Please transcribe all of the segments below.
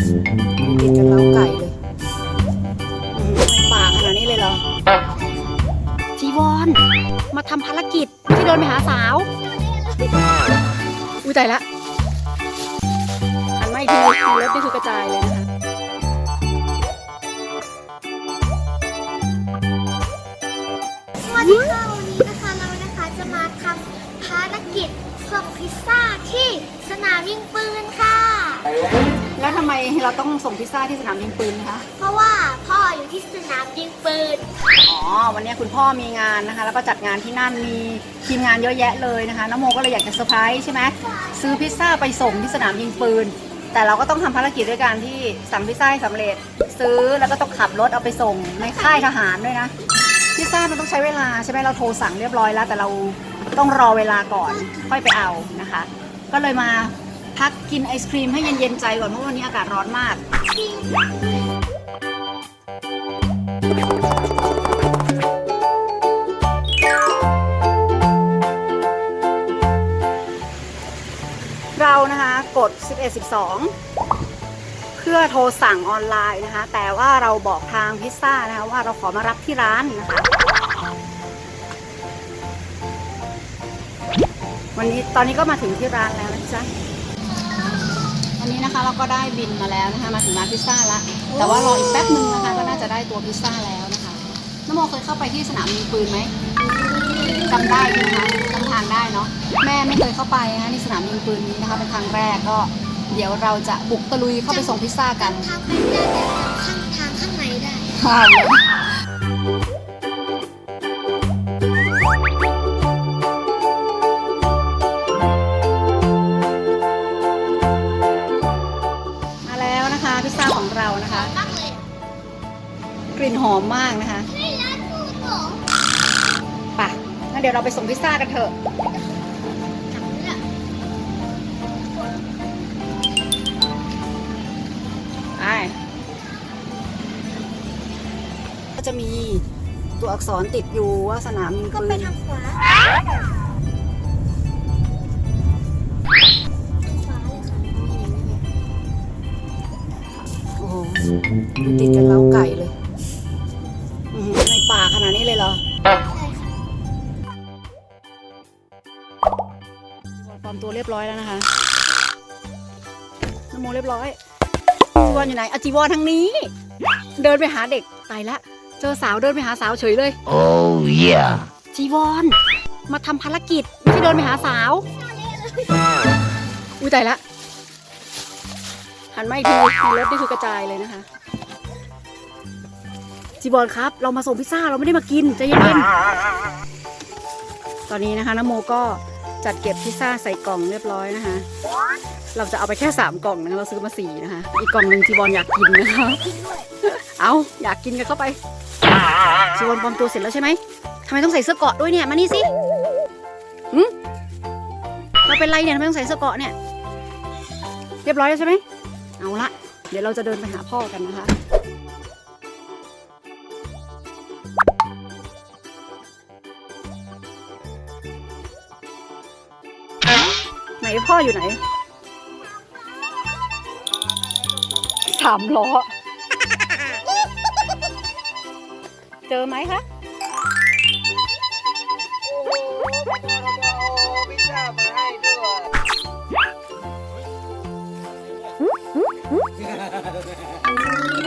ติดกับเล้าไก่เลยอืมในป่าขนาดนี้เลยเหรอจีวอน มาทำภารกิจไม่ใช่เดินไปหาสาว อุ้ยใจละหันมาอีกทีรถนี่คือกระจายเลยนะคะสวัสดีค่ะวันนี้นะคะเรานะคะจะมาทำภารกิจส่งพิซซ่าที่สนามยิงปืนค่ะ แล้วทำไมเราต้องส่งพิซซ่าที่สนามยิงปืนคะ เพราะว่าพ่ออยู่ที่สนามยิงปืน อ๋อ วันนี้คุณพ่อมีงานนะคะ แล้วก็จัดงานที่นั่นมีทีมงานเยอะแยะเลยนะคะน้ำโมก็เลยอยากจะเซอร์ไพรส์ใช่ไหมซื้อพิซซ่าไปส่งที่สนามยิงปืน แต่เราก็ต้องทำภารกิจด้วยการที่สั่งพิซซ่าให้สำเร็จ ซื้อแล้วก็ต้องขับรถเอาไปส่งในค่ายทหารด้วยนะ พิซซ่ามันต้องใช้เวลาใช่ไหมเราโทรสั่งเรียบร้อยแล้ว แต่เราต้องรอเวลาก่อนค่อยไปเอานะคะ ก็เลยมา พักกินไอศครีมให้เย็นๆใจก่อนเพราะวันนี้อากาศร้อนมากเรานะคะกด 11 12 เพื่อโทรสั่งออนไลน์นะคะ แต่ว่าเราบอกทางพิซซ่านะคะว่าเราขอมารับที่ร้านนะคะ วันนี้ตอนนี้ก็มาถึงที่ร้านแล้วนะจ๊ะ วันนี้นะคะเราก็ได้บินมาแล้วนะคะมาถึงร้านพิซซ่าละแต่ว่ารออีกแป๊บหนึ่งนะคะก็น่าจะได้ตัวพิซซ่าแล้วนะคะน้ำโมเคยเข้าไปที่สนามยิงปืนไหมจำได้ใช่ไหมคะจำทางได้เนาะแม่ไม่เคยเข้าไปนะคะที่สนามยิงปืนนี้นะคะเป็นครั้งแรกก็ เดี๋ยวเราจะบุกตะลุยเข้าไปส่งพิซซ่ากันทางไปได้แต่ข้างทางข้างในได้ค่ะ หอมมากนะคะให้ร้านหมูหอมไป่ะงั้นเดี๋ยวเราไปส่งพิซซ่ากันเถอะจับเนี่ยไปก็จะมีตัวอักษรติดอยู่ว่าสนามยิงก็ปืไปนทางขวาทางขวาเลยค่ะโอ้โหติดกับเล้าไก่เลยอื้อหือใน ป่าขนาดนี้เลยเหรอใช่ค่ะปลอมตัวเรียบร้อยแล้วนะคะนโมเรียบร้อยจีวอนอยู่ไหนอะจีวอนทางนี้ เดินไปหาเด็กตายละ เจอสาวเดินไปหาสาวเฉยเลย Oh yeah. จีวอนมาทำภารกิจไม่ใช่เดินไปหาสาว อุ้ยตายละหันมาอีกทีในรถนี่คือกระจายเลยนะคะ จีบอลครับ เรามาส่งพิซซ่าเราไม่ได้มากินใจเย็นๆตอนนี้นะคะน้ำโมก็จัดเก็บพิซซ่าใส่กล่องเรียบร้อยนะคะ เราจะเอาไปแค่สามกล่องนะคะเราซื้อมาสี่นะคะ อีกกล่องหนึ่งจีบอลอยากกินนะคะเอาอยากกินกันเข้าไปจีวอนปลอมตัวเสร็จแล้วใช่ไหมทำไมต้องใส่เสื้อเกาะด้วยเนี่ยมานี่สิหืมเราเป็นไรเนี่ยทำไมต้องใส่เสื้อเกาะเนี่ย เรียบร้อยแล้วใช่ไหมเอาละเดี๋ยวเราจะเดินไปหาพ่อกันนะคะ พ่ออยู่ไหนสามล้อ เจอไหมคะ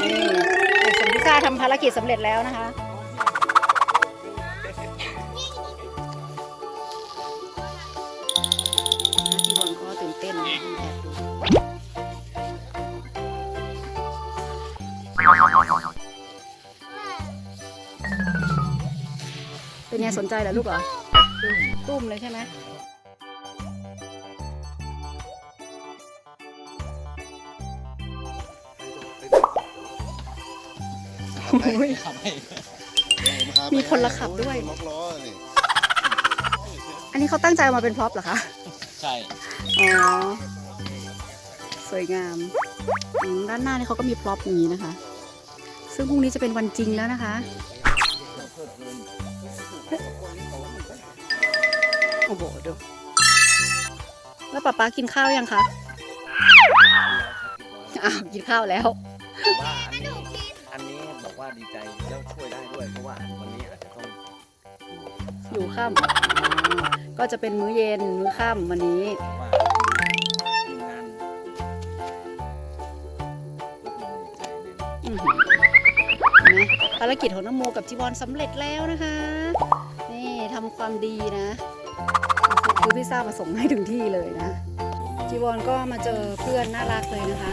นี่เด็กส่งพิซซ่าทำภารกิจสำเร็จแล้วนะคะ ไงสนใจเหรอลูกเหรอตุ้มเลยใช่ไหมโอ้ยมีคนละขับด้วย ล็อกล้อนี่อันนี้เขาตั้งใจเอามาเป็นพร็อพเหรอคะ ใช่ อ๋อ สวยงามอืมด้านหน้านี่เขาก็มีพร็อพอย่างนี้นะคะ ซึ่งพรุ่งนี้จะเป็นวันจริงแล้วนะคะ โอ้โหดู แล้วป๊าป๊ากินข้าวยังคะ อ้าวกินข้าวแล้ว ว่าอันนี้อันนี้บอกว่าดีใจแล้วช่วยได้ด้วยเพราะว่าวันนี้อาจจะต้องอยู่อยู่ค่ำอ่าก็จะเป็นมื้อเย็นมื้อค่ำวันนี้ ว่าทีมงานรับรองดีใจแน่ อื้อหือเห็นไหมภารกิจของน้ำโมกับจีบอลสำเร็จแล้วนะคะนี่ทำความดีนะคือพิซซ่ามาส่งให้ถึงที่เลยนะ จีบอลก็มาเจอเพื่อนน่ารักเลยนะคะ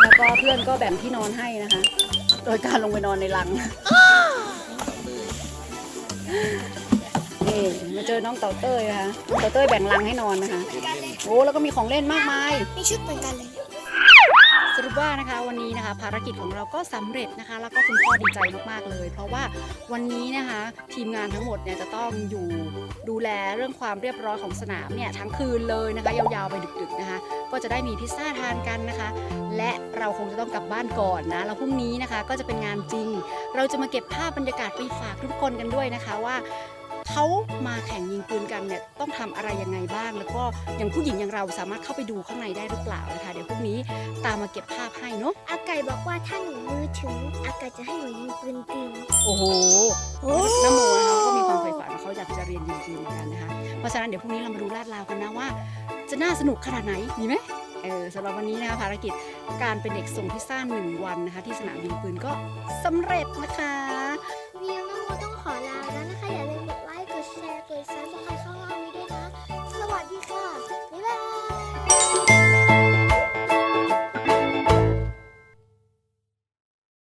แล้วก็เพื่อนก็แบ่งที่นอนให้นะคะ โดยการลงไปนอนในรังนี่มาเจอน้องเต่าเต้ยนะคะน้องเต่าเต้ยแบ่งรังให้นอนนะคะ โอ้แล้วก็มีของเล่นมากมาย มีชุดเหมือนกันเลย สรุปว่านะคะวันนี้นะคะ ภารกิจของเราก็สำเร็จนะคะ แล้วก็คุณพ่อดีใจมากๆเลย เพราะว่าวันนี้นะคะ ทีมงานทั้งหมดเนี่ยจะต้องอยู่ดูแลเรื่องความเรียบร้อยของสนามเนี่ยทั้งคืนเลยนะคะ ยาวๆไปดึกๆนะคะ ก็จะได้มีพิซซ่าทานกันนะคะ และเราคงจะต้องกลับบ้านก่อนนะแล้วพรุ่งนี้นะคะก็จะเป็นงานจริง เราจะมาเก็บภาพบรรยากาศไปฝากทุกคนกันด้วยนะคะว่า เขามาแข่งยิงปืนกันเนี่ยต้องทำอะไรยังไงบ้าง แล้วก็อย่างผู้หญิงอย่างเราสามารถเข้าไปดูข้างในได้หรือเปล่านะคะเดี๋ยวพรุ่งนี้ตามมาเก็บภาพให้เนาะอาไก่บอกว่าถ้าหนูมือถึงอาไก่จะให้หนูยิงปืนจริงโอ้โหน้ำโมนะคะก็มีความใฝ่ฝันว่าเขาอยากจะเรียนยิงปืนเหมือนกันนะคะเพราะฉะนั้นเดี๋ยวพรุ่งนี้เรามาดูลาดราวกันนะว่า จะน่าสนุกขนาดไหนมีไหมเออสำหรับวันนี้นะคะภารกิจการเป็นเด็กส่งพิซซ่าหนึ่งวันนะคะที่สนามยิงปืนก็สำเร็จนะคะ